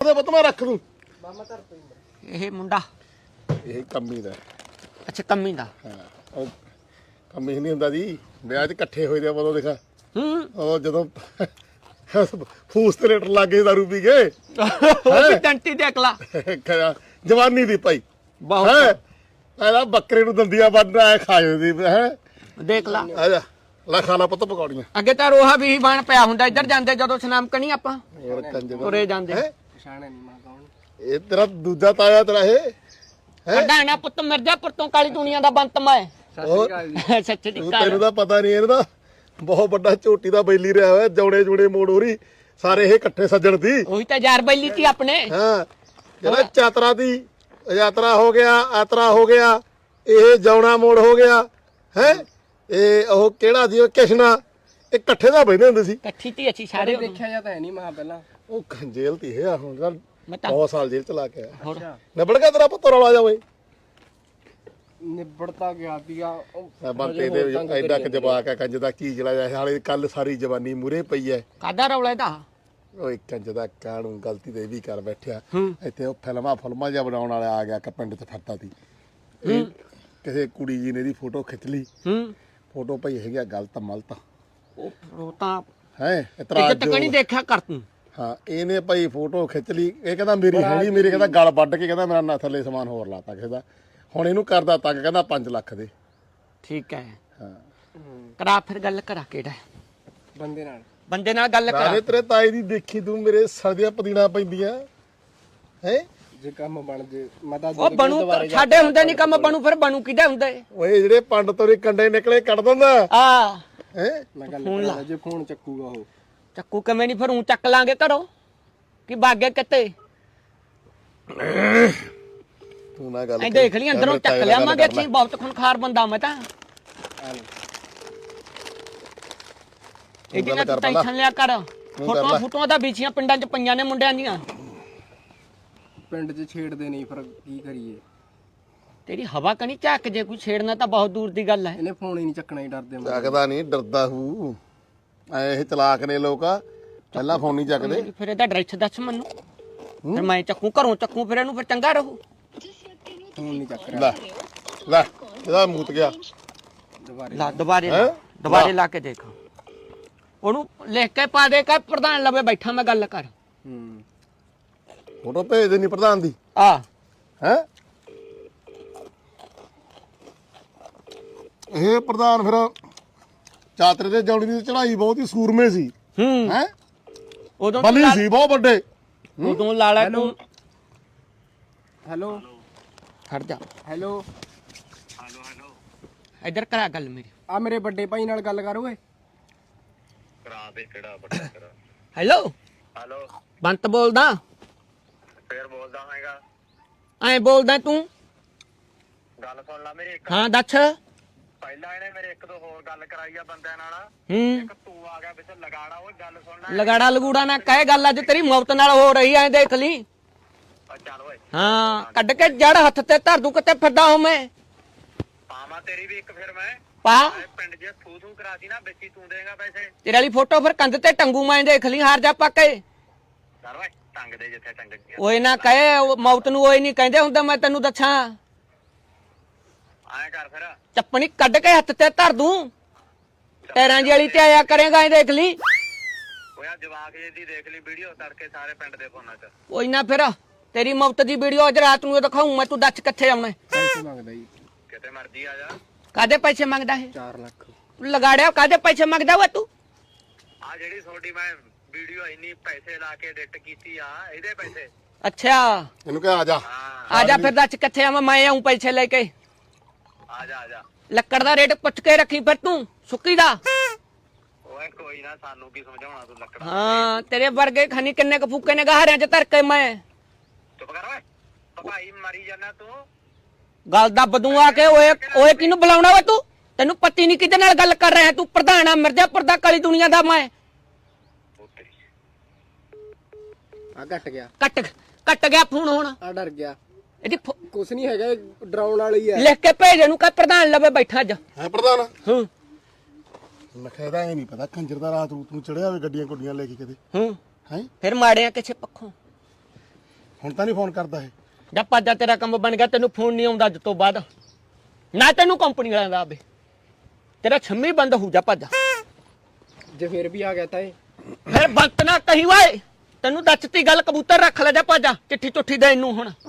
ਉਹਦੇ ਪੁੱਤ ਮੈਂ ਰੱਖ ਦੂੰ। ਇਹ ਮੁੰਡਾ। ਇਹ ਕੰਮੀ ਦਾ। ਅੱਛਾ ਕੰਮੀ ਦਾ। ਹਾਂ ਉਹ ਕੰਮੀ ਨਹੀਂ ਹੁੰਦਾ ਜੀ। ਵਿਆਹ 'ਚ ਇਕੱਠੇ ਹੋਏ ਦੇ ਆ ਉਦੋਂ ਦੇਖਾ। ਹੂੰ। ਉਹ ਜਦੋਂ ਫੂਸ ਤੇ ਲੇਟਰ ਲੱਗੇ ਦਾਰੂ ਪੀ ਕੇ। ਉਹ ਟੰਟੀ ਦੇਖ ਲਾ ਖਿਆ- ਜਵਾਨੀ ਦੀ ਭਾਈ। ਬਹੁਤ। ਹੈ? ਇਹਦਾ ਬੱਕਰੇ ਨੂੰ ਦੰਦੀਆਂ ਵੱਢ ਆਇਆ ਖਾਇਓ ਦੀ ਹੈ? ਦੇਖ ਲਾ। ਆ ਜਾ ਲੈ ਖਾ ਲਾ ਪੁੱਤ ਪਕੌੜੀਆਂ। ਅੱਗੇ ਤਾਂ ਰੋਹਾ ਵੀ ਬਣ ਪਿਆ ਹੁੰਦਾ ਇੱਧਰ ਜਾਂਦੇ ਜਦੋਂ ਸਨਾਮ ਕਣੀ ਆਪਾਂ। ਹੋਰ ਕੰਜਰ। ਤੁਰੇ ਜਾਂਦੇ। ਹੈਂ? ਪਛਾਣਿਆ ਨਹੀਂ ਮੈਂ ਕੌਣ? ਇਹ ਤੇਰਾ ਦੂਜਾ ਤਾਇਆ ਤੇਰਾ ਇਹ ਨਾ ਪੁੱਤ ਮਿਰਜ਼ਾਪੁਰ ਤੋਂ ਕਾਲੀ ਦੁਨੀਆ ਦਾ ਬੰਤ ਮੈਂ। ਸਤਿ ਸ਼੍ਰੀ ਅਕਾਲ ਜੀ। ਸੱਚ ਦੀ ਤੂੰ ਗੱਲ ਤੈਨੂੰ ਤਾਂ ਪਤਾ ਨਹੀਂ ਇਹਦਾ ਬਹੁਤ ਵੱਡਾ ਝੋਟੀ ਦਾ ਬੈਲੀ ਰਿਹਾ ਹੋਇਆ ਜੌੜੇ ਜੁੜੇ ਮੋੜ ਹੋਰੀ ਸਾਰੇ ਇਹ ਇਕੱਠੇ ਸੱਜਣ ਦੀ। ਉਹੀ ਤਾਂ ਯਾਰ ਬੈਲੀ ਸੀ ਆਪਣੇ। ਹਾਂ ਜਿਹੜਾ ਚਾਤਰਾ ਦੀ ਯਾਤਰਾ ਹੋ ਗਿਆ ਆਤਰਾ ਹੋ ਗਿਆ ਇਹ ਜੌਣਾ ਮੋੜ ਹੋ ਗਿਆ ਹੈ? ਇਹ ਉਹ ਕਿਹੜਾ ਸੀ ਉਹ ਕਿਸ਼ਨਾ? ਇਕੱਠੇ ਦਾ ਬੈਠੇ ਹੁੰਦੇ ਸੀ। ਇਕੱਠੀ ਤੀ ਅੱਛੀ ਸਾਰੇ ਦੇਖਿਆ ਜਾਂ ਤਾਂ ਹੈ ਨਹੀਂ ਮਹਾ ਪਹਿਲਾਂ। ਉਹ ਜੇਲ੍ਹ ਤੀ ਹੈ ਹੁਣ ਤਾਂ ਮੈਂ ਤਾਂ ਬਹੁਤ ਸਾਲ ਜੇਲ੍ਹ ਚ ਲਾ ਕੇ ਆਇਆ। ਹੋਰ? ਨਿਬੜ ਗਿਆ ਤੇਰਾ ਪੁੱਤ ਰੌਲਾ ਜਾਵੇ ਨਿਬੜਤਾ ਗਿਆ ਦੀਆ ਮੈਂ ਬੰਤੇ ਦੇ ਐਡਾ ਕ ਜਵਾਕ ਆ ਕੰਜ ਦਾ ਕੀ ਜਲਾ ਜਾ ਹਾਲੇ ਕੱਲ ਸਾਰੀ ਜਵਾਨੀ ਮੂਰੇ ਪਈ ਐ। ਕਾਦਾ ਰੌਲਾ ਇਹਦਾ? ਓਏ ਕੰਜ ਦਾ ਕਾਣੂ ਗਲਤੀ ਤੇ ਇਹ ਵੀ ਕਰ ਬੈਠਿਆ। ਇੱਥੇ ਉਹ ਫਿਲਮਾਂ ਫਿਲਮਾਂ ਜਿਹਾ ਬਣਾਉਣ ਵਾਲਾ ਆ ਗਿਆ ਕਿ ਪਿੰਡ ਚ ਫਰਤਾ ਤੀ ਇਹ ਕਿਸੇ ਕੁੜੀ ਜੀ ਨੇ ਇਹਦੀ ਫੋਟੋ ਖਿੱਚ ਲਈ। ਹੂੰ। ਫੋਟੋ ਭਈ ਹੈਗੀ ਗਲਤ ਮਲਤ। ਉਹ ਉਹ ਤਾਂ ਹੈ ਇਤਰਾਜ਼ ਟਿਕਟ ਕਣੀ ਦੇਖਿਆ ਕਰ ਤੂੰ। ਹਾਂ ਇਹਨੇ ਭਾਈ ਫੋਟੋ ਖਿੱਚ ਲਈ। ਇਹ ਕਹਿੰਦਾ ਮੇਰੀ ਹੈ ਨਹੀਂ ਮੇਰੇ ਕਹਿੰਦਾ ਗਲ ਵੱਢ ਕੇ ਕਹਿੰਦਾ ਮੇਰਾ ਨਾ ਥੱਲੇ ਸਮਾਨ ਹੋਰ ਲਾਤਾ ਕਿਸੇ ਦਾ। ਹੁਣ ਇਹਨੂੰ ਕਰਦਾ ਤੰਗ ਕਹਿੰਦਾ 5 ਲੱਖ ਦੇ। ਠੀਕ ਹੈ। ਹਾਂ। ਕਰਾ ਫਿਰ ਗੱਲ ਕਰਾ ਕਿਹੜਾ ਬੰਦੇ ਨਾਲ। ਬੰਦੇ ਨਾਲ ਗੱਲ ਕਰਾ। ਰਾਜੇ ਤੇਰੇ ਤਾਏ ਦੀ ਦੇਖੀ ਤੂੰ ਮੇਰੇ ਸਰਦੀਆਂ ਪਦੀਣਾ ਪੈਂਦੀਆਂ। ਹੈ? ਜੇ ਕੰਮ ਬਣ ਜੇ ਮੈਂ ਤਾਂ ਉਹ ਬਣੂ ਸਾਡੇ ਹੁੰਦੇ ਨਹੀਂ ਕੰਮ ਬਣੂ ਫਿਰ ਬਣੂ ਕਿਹਦਾ ਹੁੰਦਾ? ਓਏ ਜਿਹੜੇ ਪੰਡ ਤੋਂ ਨੀ ਕੰਡੇ ਨਿਕਲੇ ਕੱਢ ਦਿੰਦਾ। ਆ। ਹੈ? ਮੈਂ ਗੱਲ ਕਰਾਂ ਜੇ ਫੋਨ ਚੱਕੂਗਾ ਉਹ। ਚੱਕੂ ਕਿਵੇਂ ਨਹੀਂ ਫਿਰ ਉਂ ਚੱਕ ਲਾਂਗੇ ਘਰੋਂ। ਕਿ ਬਾਗੇ ਕਿਤੇ? ਤੂੰ ਨਾ ਗੱਲ ਐ ਦੇਖ ਲਈ ਅੰਦਰੋਂ ਚੱਕ ਲਿਆਵਾਂਗੇ ਅਸੀਂ ਬਹੁਤ ਖੁਨਖਾਰ ਬੰਦਾ ਮੈਂ ਤਾਂ। ਲੈ। ਇਹਦੀ ਨਾ ਕਰ ਟੈਨਸ਼ਨ ਲਿਆ ਕਰ। ਫੋਟੋਆਂ। ਫੋਟੋਆਂ ਤਾਂ ਵਿਛੀਆਂ ਪਿੰਡਾਂ 'ਚ ਪਈਆਂ ਨੇ ਮੁੰਡਿਆਂ ਦੀਆਂ। ਪਿੰਡ 'ਚ ਛੇੜਦੇ ਨਹੀਂ ਫਿਰ ਕੀ ਕਰੀਏ? ਤੇਰੀ ਹਵਾ ਕਣੀ ਝੱਕ ਜੇ ਕੋਈ ਛੇੜਨਾ ਤਾਂ ਬਹੁਤ ਦੂਰ ਦੀ ਗੱਲ ਹੈ। ਇਹਨੇ ਫੋਨ ਹੀ ਨਹੀਂ ਚੱਕਣਾ ਹੀ ਡਰਦੇ ਮੈਂ ਚੱਕਦਾ ਨਹੀਂ ਡਰਦਾ ਹੂ। ਐ ਇਹ ਚਲਾਕ ਨੇ ਲੋਕ ਪਹਿਲਾਂ ਫੋਨ ਨਹੀਂ ਚੱਕਦੇ। ਫਿਰ ਇਹਦਾ ਐਡਰੈਸ ਦੱਸ ਮੈਨੂੰ। ਫਿਰ ਮੈਂ ਚੱਕੂ ਘਰੋਂ ਚੱਕੂ ਫਿਰ ਇਹਨੂੰ ਫਿਰ ਚੰਗਾ ਰਹੂ। ਫੋਨ ਨਹੀਂ ਚੱਕ ਰਿਹਾ। ਲੈ ਲੈ ਇਹਦਾ ਮੂਤ ਗਿਆ। ਦੁਬਾਰੇ ਲਾ ਦੁਬਾਰੇ ਲਾ, ਹੈਂ? ਦੁਬਾਰੇ ਲਾ। ਕੇ ਦੇਖ। ਉਹਨੂੰ ਲਿਖ ਕੇ ਪਾ ਦੇ ਕਾ ਪ੍ਰਧਾਨ ਲਵੇ ਬੈਠਾ ਮੈਂ ਗੱਲ ਕਰ। ਹੂੰ। ਫੋਟੋ ਭੇਜ ਦੇ ਨਹੀਂ ਪ੍ਰਧਾਨ ਦੀ। ਆ। ਹੈ? ਇਹ ਪ੍ਰਧਾਨ ਫਿਰ ਚਾਤਰੇ ਦੇ ਜੌੜੀ ਦੀ ਚੜਾਈ ਬਹੁਤ ਹੀ ਸੂਰਮੇ ਸੀ। ਹੂੰ। ਹੈ? ਉਦੋਂ ਬਲੀ ਸੀ ਬਹੁਤ ਵੱਡੇ। ਉਦੋਂ ਲਾਲਾ ਤੂੰ ਹੈਲੋ। ਖੜ ਜਾ। ਹੈਲੋ। ਇੱਧਰ ਕਰਾ ਗੱਲ ਮੇਰੀ। ਆ ਮੇਰੇ ਵੱਡੇ ਭਾਈ ਨਾਲ ਗੱਲ ਕਰ ਓਏ। ਕਰਾ ਦੇ ਕਿਹੜਾ ਵੱਡਾ ਕਰਾ ਹੈਲੋ। ਹਲੋ। ਬੰਤ ਬੋਲਦਾ। ਫੇਰ ਬੋਲਦਾ ਹੈਗਾ। ਐ ਬੋਲਦਾ ਤੂੰ। ਗੱਲ ਸੁਣ ਲੈ ਮੇਰੀ ਇੱਕ। ਹਾਂ ਦੱਸ। ਪਹਿਲਾਂ ਇਹਨੇ ਮੇਰੇ ਇੱਕ ਦੋ ਹੋਰ ਗੱਲ ਕਰਾਈ ਆ ਬੰਦਿਆਂ ਨਾਲ। ਹੂੰ। ਇੱਕ ਤੂੰ ਆ ਗਿਆ ਵਿੱਚ ਲਗਾੜਾ ਉਹ ਗੱਲ ਸੁਣ ਲੈ ਲਗਾੜਾ ਲਗੂੜਾ ਨਾ ਕਹੇ ਗੱਲ ਅੱਜ ਤੇਰੀ ਮੌਤ ਨਾਲ ਹੋ ਰਹੀ ਐ ਦੇਖ ਲਈ। ਆ ਚੱਲ ਓਏ। ਹਾਂ ਕੱਢ ਕੇ ਜੜ ਹੱਥ ਤੇ ਧਰ ਦੂ ਕਿਤੇ ਫਿਰਦਾ ਹਾਂ ਮੈਂ? ਪਾਵਾਂ ਤੇਰੀ ਵੀ ਇੱਕ ਫਿਰ ਮੈਂ। ਪਾ। ਇਹ ਪਿੰਡ 'ਚ ਥੂ ਥੂ ਕਰਾਤੀ ਨਾ ਵਿੱਚ ਹੀ ਤੂੰ ਦੇਗਾ ਪੈਸੇ। ਤੇਰੇ ਵਾਲੀ ਫੋਟੋ ਫਿਰ ਕੰਧ ਤੇ ਟੰਗੂ ਮੈਂ ਦੇਖ ਲਈ ਹਾਰ ਜਾ ਪੱਕੇ ਚੱਲ ਓਏ ਟੰਗ ਦੇ ਜਿੱਥੇ ਟੰਗ ਗਿਆ। ਓਏ ਨਾ ਕਹੇ ਉਹ ਮੌਤ ਨੂੰ ਓਏ ਨਹੀਂ ਕਹਿੰਦੇ ਹੁੰਦੇ ਮੈਂ ਤੈਨੂੰ ਦੱਸਾਂ। ਐਂ ਕਰ ਫਿਰ। ਚੱਪਣੀ ਕੱਢ ਕੇ ਹੱਥ ਤੇ ਧਰ ਦੂੰ। ਟੈਰਾਂ ਦੀ ਵਾਲੀ ਤੇ ਆਇਆ ਕਰੇਗਾ ਇਹ ਦੇਖ ਲਈ। ਓਏ ਆ ਜਵਾਕ ਜੀ ਦੀ ਦੇਖ ਲਈ ਵੀਡੀਓ ਤੜਕੇ ਸਾਰੇ ਪਿੰਡ ਦੇ ਫੋਨਾਂ 'ਚ। ਕੋਈ ਨਾ ਫਿਰ ਤੇਰੀ ਮੌਤ ਦੀ ਵੀਡੀਓ ਅੱਜ ਰਾਤ ਨੂੰ ਦਿਖਾਉਂ ਮੈਂ ਤੂੰ ਦੱਸ ਕਿੱਥੇ ਆਉਣਾ? ਪੈਸੇ ਮੰਗਦਾ ਜੀ। ਕਿਤੇ ਮਰਜ਼ੀ ਆ ਜਾ। ਕਾਹਦੇ ਪੈਸੇ ਮੰਗਦਾ ਹੈ 4 ਲੱਖ। ਤੂੰ ਲਗਾੜਿਆ ਕਾਹਦੇ ਪੈਸੇ ਮੰਗਦਾ ਵਾ ਤੂੰ? ਆ ਜਿਹੜੀ ਤੁਹਾਡੀ ਮੈਂ ਵੀਡੀਓ ਇੰਨੀ ਪੈਸੇ ਲਾ ਕੇ ਐਡਿਟ ਕੀਤੀ ਆ ਇਹਦੇ ਪੈਸੇ। ਅੱਛਾ। ਇਹਨੂੰ ਕਹਿ ਆ ਜਾ। ਹਾਂ। ਆ ਜਾ ਫਿਰ ਦੱਸ ਕਿੱਥੇ ਆਵਾਂ ਮੈਂ ਆਉਂ ਪੈਸੇ ਲੈ ਕੇ। ਆ ਜਾ ਆ ਜਾ ਲੱਕੜ ਦਾ ਰੇਟ ਪੁੱਛ ਕੇ ਰੱਖੀ ਫਿਰ ਤੂੰ ਸੁੱਕੀ ਦਾ। ਓਏ ਕੋਈ ਨਾ ਸਾਨੂੰ ਕੀ ਸਮਝਾਉਣਾ ਤੂੰ ਲੱਕੜਾ ਹਾਂ ਤੇਰੇ ਵਰਗੇ ਖਨੀ ਕਿੰਨੇ ਕ ਫੂਕੇ ਨੇ ਗਹਾਰਿਆਂ ਚ ਧਰ ਕੇ ਮੈਂ। ਚੁੱਪ ਕਰ ਓਏ। ਭਾਈ ਮਰੀ ਜਾਣਾ ਤੂੰ। ਗੱਲ ਦੱਬ ਦੂੰ ਆ ਕੇ ਓਏ ਓਏ ਕਿਹਨੂੰ ਬੁਲਾਉਣਾ ਵਾ ਤੂੰ? ਤੈਨੂੰ ਪਤੀ ਨਹੀਂ ਕਿਹਦੇ ਨਾਲ ਗੱਲ ਕਰ ਰਿਹਾ ਤੂੰ ਪ੍ਰਧਾਨ ਮਿਰਜ਼ਾਪੁਰ ਦਾ ਕਾਲੀ ਦੁਨੀਆ ਦਾ ਮੈਂ। ਆ ਘਟ ਗਿਆ। ਕੱਟ ਕੱਟ ਗਿਆ ਫੋਨ ਹੁਣ। ਆ ਡਰ ਗਿਆ। ਇਹਦੀ ਫੋ- ਕੁਛ ਨਹੀਂ ਹੈਗਾ ਇਹ ਡਰਾਉਣ ਵਾਲੀ ਹੈ ਲਿਖ ਕੇ ਭੇਜ ਇਹਨੂੰ ਕਹ ਪ੍ਰਧਾਨ ਲਵੇ ਬੈਠਾ ਅੱਜ। ਹੈ ਪ੍ਰਧਾਨ? ਹੂੰ। ਮੈਂ ਕਹਿੰਦਾ ਇਹ ਨਹੀਂ ਪਤਾ ਕੰਜਰ ਦਾ ਰਾਤ ਰੂਤ ਨੂੰ ਚੜਿਆ ਹੋਵੇ ਗੱਡੀਆਂ ਗੁੱਡੀਆਂ ਲੈ ਕੇ ਕਦੇ ਹੂੰ। ਹੈ? ਫਿਰ ਮਾੜਿਆ ਕਿਸੇ ਪੱਖੋਂ। ਹੁਣ ਤਾਂ ਨਹੀਂ ਫੋਨ ਕਰਦਾ ਇਹ। ਜਾਂ ਭਾਜਾ ਤੇਰਾ ਕੰਮ ਬਣ ਗਿਆ ਤੈਨੂੰ ਫੋਨ ਨਹੀਂ ਆਉਂਦਾ ਅੱਜ ਤੋਂ ਬਾਅਦ। ਨਾ ਤੈਨੂੰ ਕੰਪਨੀ ਵਾਲਿਆਂ ਦਾ ਆਵੇ। ਤੇਰਾ ਛੰਮੀ ਬੰਦ ਹੋ ਜਾ ਭਾਜਾ। ਜੇ ਫਿਰ ਵੀ ਆ ਗਿਆ ਤਾਂ ਇਹ। ਫਿਰ ਬੰਤ ਨਾ ਕਹੀ ਵਾਏ ਤੈਨੂੰ ਦੱਸਤੀ ਗੱਲ ਕਬੂਤਰ ਰੱਖ ਲੈ ਜਾ ਭਾਜਾ। ਚਿੱਠੀ ਚੁੱਠੀ ਦੇ ਇਹਨੂੰ ਹੁਣ।